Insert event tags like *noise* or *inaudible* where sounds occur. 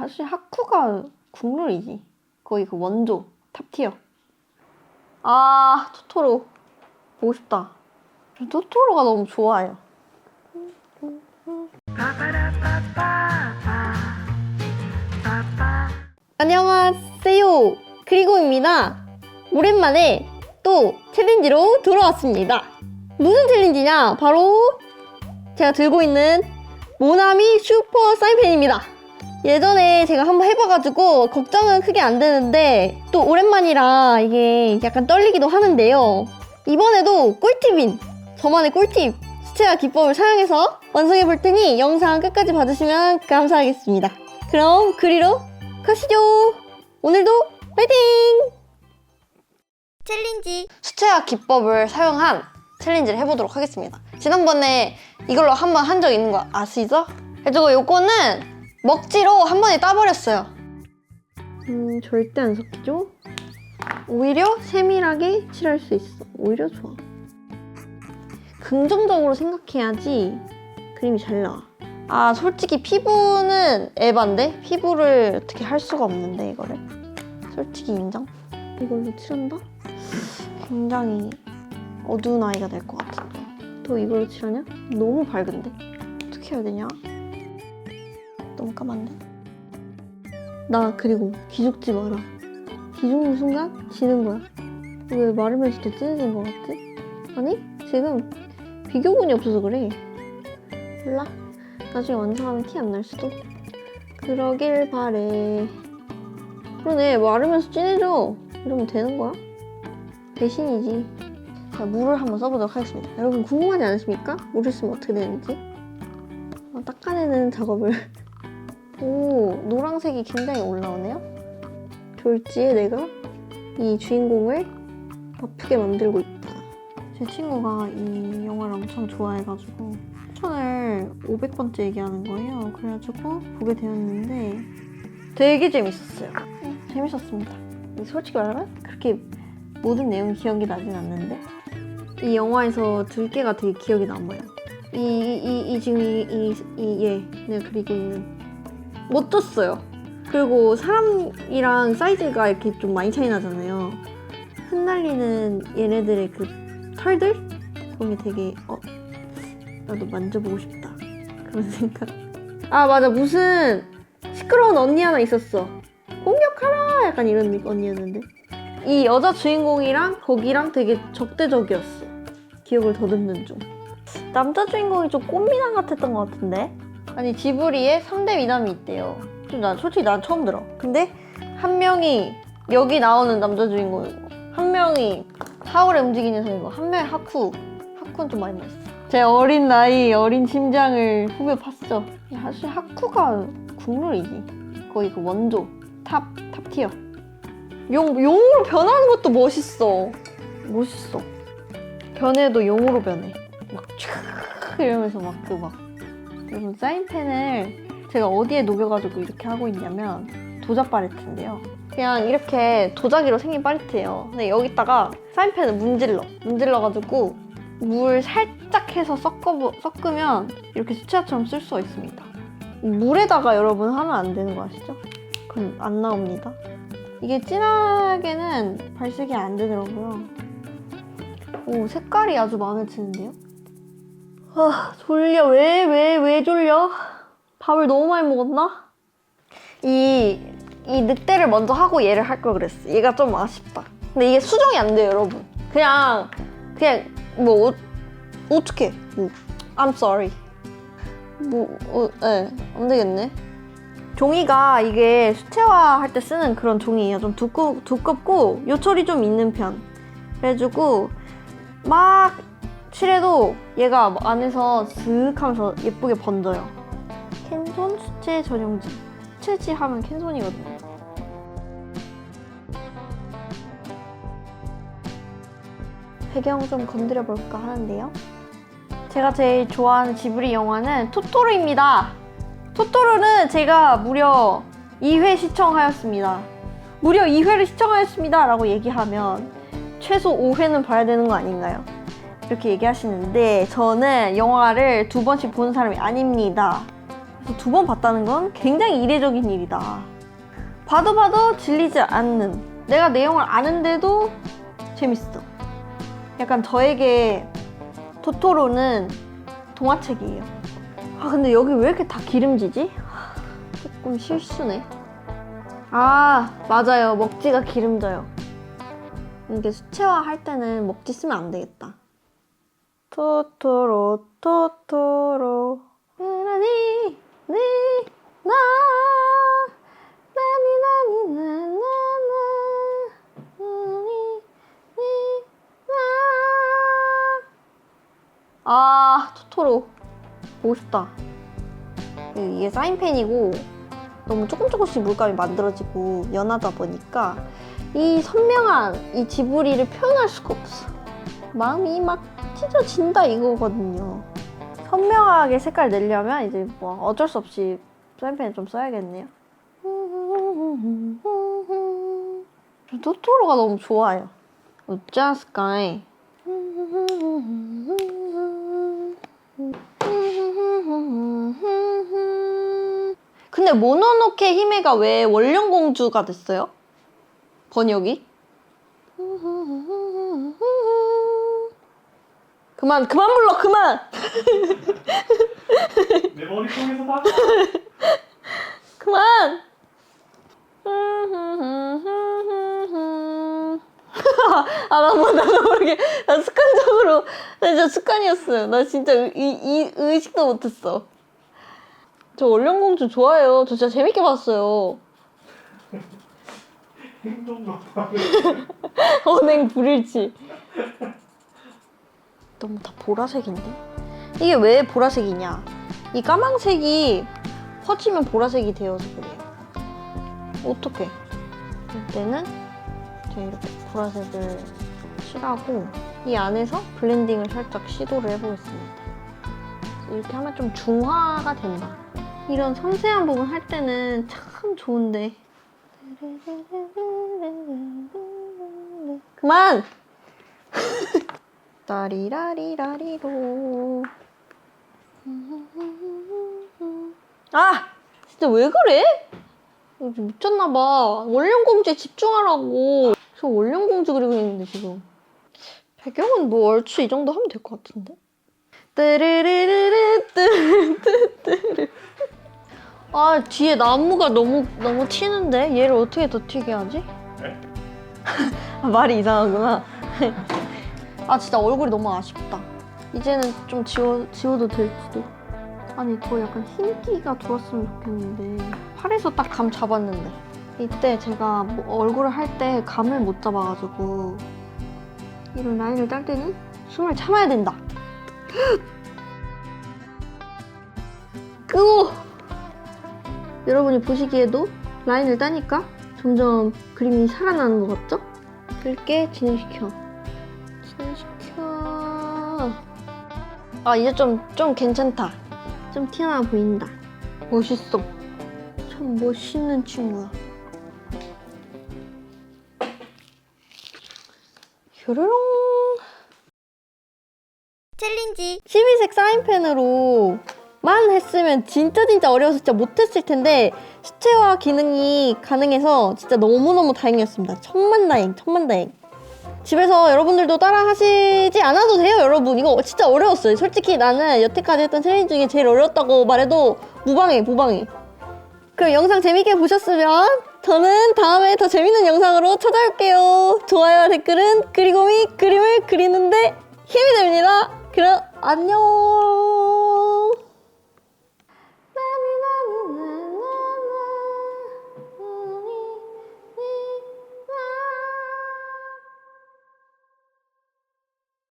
사실 하쿠가 국룰이지. 거의 그 원조 탑티어. 아 토토로 보고 싶다. 저 토토로가 너무 좋아요. 안녕하세요. 그리고입니다. 오랜만에 또 챌린지로 돌아왔습니다. 무슨 챌린지냐? 바로 제가 들고 있는 모나미 슈퍼 사인펜입니다. 예전에 제가 한번 해봐가지고 걱정은 크게 안 되는데 또 오랜만이라 이게 약간 떨리기도 하는데요. 이번에도 꿀팁인 저만의 꿀팁 수채화 기법을 사용해서 완성해 볼 테니 영상 끝까지 봐주시면 감사하겠습니다. 그럼 그리로 가시죠. 오늘도 파이팅! 챌린지 수채화 기법을 사용한 챌린지를 해보도록 하겠습니다. 지난번에 이걸로 한번 한 적 있는 거 아시죠? 그래가지고 요거는 먹지로 한 번에 따버렸어요. 음, 절대 안 섞이죠? 오히려 세밀하게 칠할 수 있어. 오히려 좋아. 긍정적으로 생각해야지 그림이 잘 나와. 아, 솔직히 피부는 에반데? 피부를 어떻게 할 수가 없는데, 이거를. 솔직히 인정? 이걸로 칠한다? 굉장히 어두운 아이가 될 것 같은데. 또 이걸로 칠하냐? 너무 밝은데? 어떻게 해야 되냐? 까만데? 나 그리고 기죽지 마라. 기죽는 순간 지는 거야. 왜 마르면서도 진해진 것 같지? 아니 지금 비교군이 없어서 그래. 몰라. 나중에 완성하면 티 안 날 수도. 그러길 바래. 그러네 마르면서 진해져. 이러면 되는 거야? 대신이지. 자 물을 한번 써보도록 하겠습니다. 여러분 궁금하지 않으십니까? 물을 쓰면 어떻게 되는지? 어, 닦아내는 작업을 *laughs* 오, 노란색이 굉장히 올라오네요. 졸지에 내가 이 주인공을 아프게 만들고 있다. 제 친구가 이 영화를 엄청 좋아해가지고 추천을 500번째 얘기하는 거예요. 그래가지고 보게 되었는데 되게 재밌었어요. 음, 재밌었습니다. 솔직히 말하면 그렇게 모든 내용이 기억이 나진 않는데 이 영화에서 들깨가 되게 기억이 남아요. 이, 이, 이, 지금 이, 이, 이, 얘, 내가 그리고 있는 멋졌어요. 그리고 사람이랑 사이즈가 이렇게 좀 많이 차이 나잖아요. 흩날리는 얘네들의 그 털들? 게 되게, 어, 나도 만져보고 싶다. 그런 생각. 아, 맞아. 무슨 시끄러운 언니 하나 있었어. 공격하라! 약간 이런 느- 언니였는데. 이 여자 주인공이랑 거기랑 되게 적대적이었어. 기억을 더듬는 중. 남자 주인공이 좀 꽃미남 같았던 것 같은데? 아니 지브리에 3대 미남이 있대요. 좀난 솔직히 난 처음 들어. 근데 한 명이 여기 나오는 남자 주인공이고 한 명이 하울에 움직이는 성이고 한 명이 하쿠. 하쿠는 좀 많이 봤어. 제 어린 나이 어린 심장을 후벼 팠죠. 사실 하쿠가 국룰이지. 거의 그 원조 탑 탑티어. 용 용으로 변하는 것도 멋있어. 멋있어. 변해도 용으로 변해. 막촤 이러면서 막 그막 여러분 사인펜을 제가 어디에 녹여가지고 이렇게 하고 있냐면 도자 팔레트인데요. 그냥 이렇게 도자기로 생긴 팔레트예요. 근데 여기다가 사인펜을 문질러. 문질러가지고 물 살짝 해서 섞어, 섞으면 이렇게 수채화처럼 쓸 수가 있습니다. 물에다가 여러분 하면 안 되는 거 아시죠? 그럼 안 나옵니다. 이게 진하게는 발색이 안 되더라고요. 오, 색깔이 아주 마음에 드는데요? 아, 졸려. 왜, 왜, 왜 졸려? 밥을 너무 많이 먹었나? 이, 이 늑대를 먼저 하고 얘를 할 걸 그랬어. 얘가 좀 아쉽다. 근데 이게 수정이 안 돼요, 여러분. 그냥, 그냥, 뭐, 어, 어떡해. 뭐, I'm sorry. 뭐, 어, 예, 안 되겠네. 종이가 이게 수채화 할 때 쓰는 그런 종이에요. 좀 두꺼, 두껍고 요철이 좀 있는 편. 그래가지고 막 칠해도 얘가 안에서 슥 하면서 예쁘게 번져요. 캔손 수채 전용지. 수채지 하면 캔손이거든요. 배경 좀 건드려 볼까 하는데요. 제가 제일 좋아하는 지브리 영화는 토토로입니다. 토토로는 제가 무려 2회 시청하였습니다. 무려 2회를 시청하였습니다. 라고 얘기하면 최소 5회는 봐야 되는 거 아닌가요? 이렇게 얘기하시는데 저는 영화를 두 번씩 보는 사람이 아닙니다. 두번 봤다는 건 굉장히 이례적인 일이다. 봐도 봐도 질리지 않는 내가 내용을 아는데도 재밌어. 약간 저에게 토토로는 동화책이에요. 아 근데 여기 왜 이렇게 다 기름지지? 하, 조금 실수네. 아 맞아요 먹지가 기름져요. 이게 수채화 할 때는 먹지 쓰면 안 되겠다. 토토로 토토로. 나니 니나. 나니 나니 나나나. 나니 니나. 아 토토로. 보고 싶다. 이게 사인펜이고 너무 조금 조금씩 물감이 만들어지고 연하다 보니까 이 선명한 이 지브리를 표현할 수가 없어. 마음이 막 찢어진다 이거거든요. 선명하게 색깔 내려면 이제 뭐 어쩔 수 없이 사인펜을 좀 써야겠네요. 저 토토로가 너무 좋아요. 어쩌스까이. 근데 모노노케 히메가 왜 원령공주가 됐어요? 번역이? 그만 그만 불러 그만! 내 머릿속에서 다 *laughs* 그만! *laughs* 아나 뭐 나도 모르게. 나 습관적으로 나 진짜 습관이었어요. 나 진짜 의, 이, 의식도 못했어. 저 원령공주 좋아해요. 저 진짜 재밌게 봤어요. *laughs* 행동도 하고 언행 불일치. 너무 다 보라색인데? 이게 왜 보라색이냐? 이 까망색이 퍼지면 보라색이 되어서 그래요. 어떻게? 이때는 이렇게 보라색을 칠하고 이 안에서 블렌딩을 살짝 시도를 해보겠습니다. 이렇게 하면 좀 중화가 된다. 이런 섬세한 부분 할 때는 참 좋은데 그만! 따리라리라리로 아! 진짜 왜 그래? 미쳤나봐 원령공주에 집중하라고 저 원령공주 그리고 있는데 지금 배경은 뭐 얼추 이 정도 하면 될 것 같은데 뜨르르르르 뜨르르르 아 뒤에 나무가 너무 너무 튀는데 얘를 어떻게 더 튀게 하지? 네? 아, 말이 이상하구나. 아 진짜 얼굴이 너무 아쉽다. 이제는 좀 지워 지워도 될지도. 아니 더 약간 흰기가 돌았으면 좋겠는데 팔에서 딱 감 잡았는데 이때 제가 뭐 얼굴을 할 때 감을 못 잡아가지고 이런 라인을 딸 때는 숨을 참아야 된다. 끄고 여러분이 보시기에도 라인을 따니까 점점 그림이 살아나는 것 같죠? 붉게. 진행시켜. 아 이제 좀 좀 괜찮다. 좀 튀어나와 보인다. 멋있어. 참 멋있는 친구야. 휴르롱. 챌린지. 12색 사인펜으로 만 했으면 진짜 진짜 어려워서 진짜 못했을 텐데 수채화 기능이 가능해서 진짜 너무너무 다행이었습니다. 천만다행, 천만다행. 집에서 여러분들도 따라 하시지 않아도 돼요, 여러분. 이거 진짜 어려웠어요. 솔직히 나는 여태까지 했던 챌린지 중에 제일 어려웠다고 말해도 무방해, 무방해. 그럼 영상 재밌게 보셨으면 저는 다음에 더 재밌는 영상으로 찾아올게요. 좋아요와 댓글은 그리고미 그림을 그리는데 힘이 됩니다. 그럼 안녕.